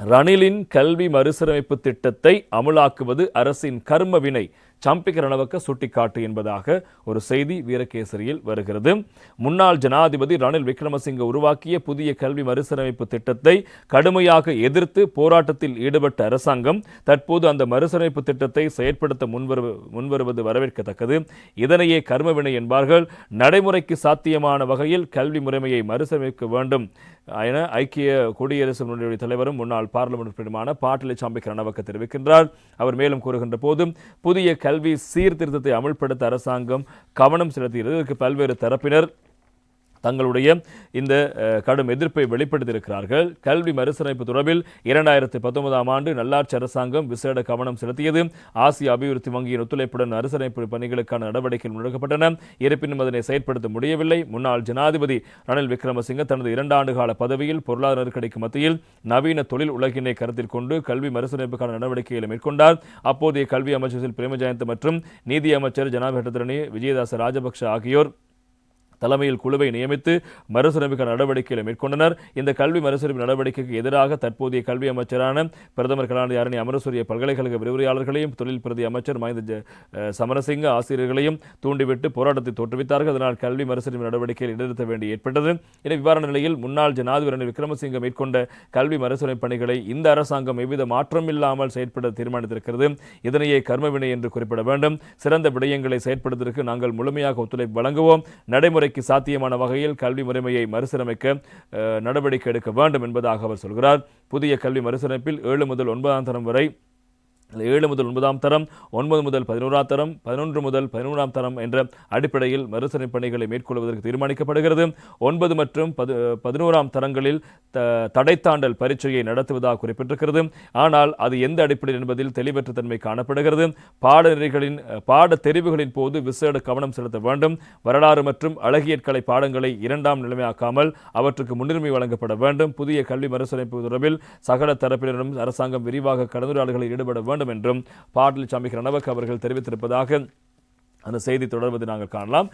ரணிலின் கல்வி மறுசீரமைப்பு திட்டத்தை அமுலாக்குவது அரசின் கர்ம வினை சம்பிக்க சுட்டிக்காட்டு என்பதாக ஒரு செய்தி வீரகேசரியில் வருகிறது. முன்னாள் ஜனாதிபதி ரணில் விக்ரமசிங்க உருவாக்கிய புதிய கல்வி மறுசீரமைப்பு திட்டத்தை கடுமையாக எதிர்த்து போராட்டத்தில் ஈடுபட்ட அரசாங்கம் தற்போது அந்த மறுசீரமைப்பு திட்டத்தை செயற்படுத்த முன்வரு முன்வருவது வரவேற்கத்தக்கது. இதனையே கர்மவினை என்பார்கள். நடைமுறைக்கு சாத்தியமான வகையில் கல்வி முறைமையை மறுசீரமைக்க வேண்டும் என ஐக்கிய குடியரசு முன்னணி தலைவரும் முன்னாள் பார்லிமெண்ட் உறுப்பினருமான பாட்டிலை சாம்பிக்க ரணவக்க தெரிவிக்கின்றார். அவர் மேலும் கூறுகின்ற போதும் புதிய கல்வி சீர்திருத்தத்தை அமல்படுத்த அரசாங்கம் கவனம் செலுத்துகிறது இதற்கு பல்வேறு தரப்பினர் தங்களுடைய இந்த கடும் எதிர்ப்பை வெளிப்படுத்தியிருக்கிறார்கள். கல்வி மறுசீரமைப்பு தொடர்பில் இரண்டாயிரத்தி பத்தொன்பதாம் ஆண்டு நல்லாட்சி அரசாங்கம் விசேட கவனம் செலுத்தியது. ஆசிய அபிவிருத்தி வங்கியின் ஒத்துழைப்புடன் மறுசீரமைப்பு பணிகளுக்கான நடவடிக்கைகள் முன்னெடுக்கப்பட்டன. இருப்பினும் அதனை செயற்படுத்த முடியவில்லை. முன்னாள் ஜனாதிபதி ரணில் விக்ரமசிங்க தனது இரண்டு ஆண்டு கால பதவியில் பொருளாதார நெருக்கடிக்கு மத்தியில் நவீன தொழில் உலகினை கருத்தில் கொண்டு கல்வி மறுசீரமைப்புக்கான நடவடிக்கைகளை மேற்கொண்டார். அப்போதைய கல்வி அமைச்சர் பிரேமஜயந்த் மற்றும் நீதி அமைச்சர் ஜனாதிபதி விஜயதாச ராஜபக்ஷ ஆகியோர் தலைமையில் குழுவை நியமித்து மறுசீரமைக்க நடவடிக்கைகளை மேற்கொண்டனர். இந்த கல்வி மறுசீரமைப்பு நடவடிக்கைக்கு எதிராக தற்போதைய கல்வி அமைச்சரான பிரதமர் கலாநிதி அரணி அமரசூரிய பல்கலைக்கழக விரிவுரையாளர்களையும் தொழில் பிரதி அமைச்சர் மஹிந்த ஜ- சமரசிங்க ஆசிரியர்களையும் தூண்டிவிட்டு போராட்டத்தை தோற்றுவித்தார்கள். அதனால் கல்வி மறுசீரமைப்பு நடவடிக்கையில் இடைநிறுத்த வேண்டி ஏற்பட்டது. என விவரண நிலையில் முன்னாள் ஜனாதிபதி ரணில் விக்ரமசிங்க மேற்கொண்ட கல்வி மறுசீரமைப்பு பணிகளை இந்த அரசாங்கம் எவ்வித மாற்றம் இல்லாமல் செயற்பட தீர்மானித்திருக்கிறது. இதனையே கர்மவினை என்று குறிப்பிட வேண்டும். சிறந்த விடயங்களை செயற்படுவதற்கு நாங்கள் முழுமையாக ஒத்துழைப்பு வழங்குவோம். நடைமுறை நடைமுறைக்கு சாத்தியமான வகையில் கல்வி முறைமையை மறுசீரமைக்க நடவடிக்கை எடுக்க வேண்டும் என்பதாக அவர் சொல்கிறார். புதிய கல்வி மறுசீரமைப்பில் ஏழு முதல் ஒன்பதாம் தரம் வரை ஏழு முதல் ஒன்பதாம் தரம் ஒன்பது முதல் பதினோராம் தரம் பதினொன்று முதல் பதினோராம் தரம் என்ற அடிப்படையில் மறுசீரமைப்பு பணிகளை மேற்கொள்வதற்கு தீர்மானிக்கப்படுகிறது. ஒன்பது மற்றும் பது பதினோராம் தரங்களில் தடைத்தாண்டல் பரீட்சையை நடத்துவதாக குறிப்பிட்டிருக்கிறது. ஆனால் அது எந்த அடிப்படையில் என்பதில் தெளிவற்ற தன்மை காணப்படுகிறது. பாடநெறிகளின் பாட தெரிவுகளின் போது விசேட கவனம் செலுத்த வேண்டும். வரலாறு மற்றும் அழகியற்கலை பாடங்களை இரண்டாம் நிலைமையாக்காமல் அவற்றுக்கு முன்னுரிமை வழங்கப்பட வேண்டும். புதிய கல்வி மறுசீரமைப்பு தொடர்பில் சகல தரப்பினரும் அரசாங்கம் விரிவாக கலந்துரையாடல்களில் ஈடுபட வேண்டும் என்றும் பாட்டில் ரணவக் அவர்கள் தெரிவித்திருப்பதாக அந்த செய்தி தொடர்வதை நாங்கள் காணலாம்.